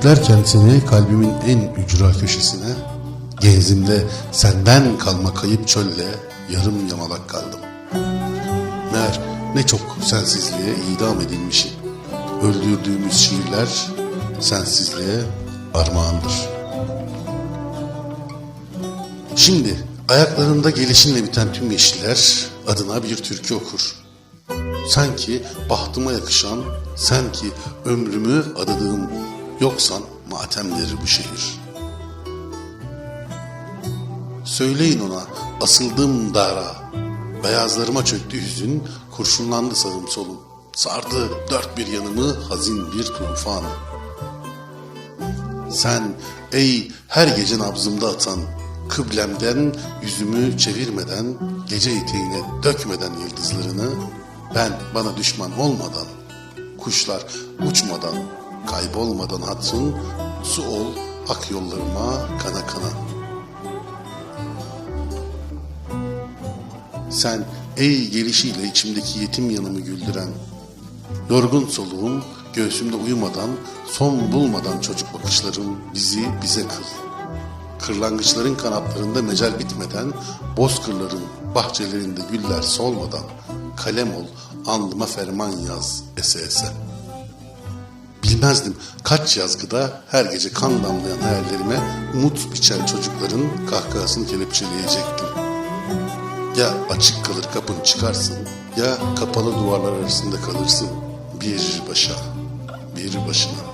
Yüklerken seni kalbimin en ücra köşesine, genzimde senden kalma kayıp çölle yarım yamalak kaldım. Meğer ne çok sensizliğe idam edilmişim. Öldürdüğümüz şiirler sensizliğe armağandır. Şimdi ayaklarında gelişinle biten tüm yeşiller adına bir türkü okur. Sanki bahtıma yakışan, sen ki ömrümü adadığım yoksan matemleri bu şehir. Söyleyin ona asıldım dara, beyazlarıma çöktü hüzün, kurşunlandı sağım solum. Sardı dört bir yanımı hazin bir tufan. Sen ey her gece nabzımda atan, kıblemden yüzümü çevirmeden, gece eteğine dökmeden yıldızlarını, ben bana düşman olmadan, kuşlar uçmadan, kaybolmadan hatsın, su ol ak yollarıma kana kana. Sen ey gelişiyle içimdeki yetim yanımı güldüren, yorgun soluğum göğsümde uyumadan, son bulmadan çocuk bakışlarım bizi bize kıl. Kırlangıçların kanatlarında mecel bitmeden, bozkırların bahçelerinde güller solmadan, kalem ol, alnıma ferman yaz ese ese. Bilmezdim kaç yazgıda her gece kan damlayan hayallerime umut biçen çocukların kahkahasını kelepçeleyecektim. Ya açık kalır kapın çıkarsın ya kapalı duvarlar arasında kalırsın bir başa, bir başına.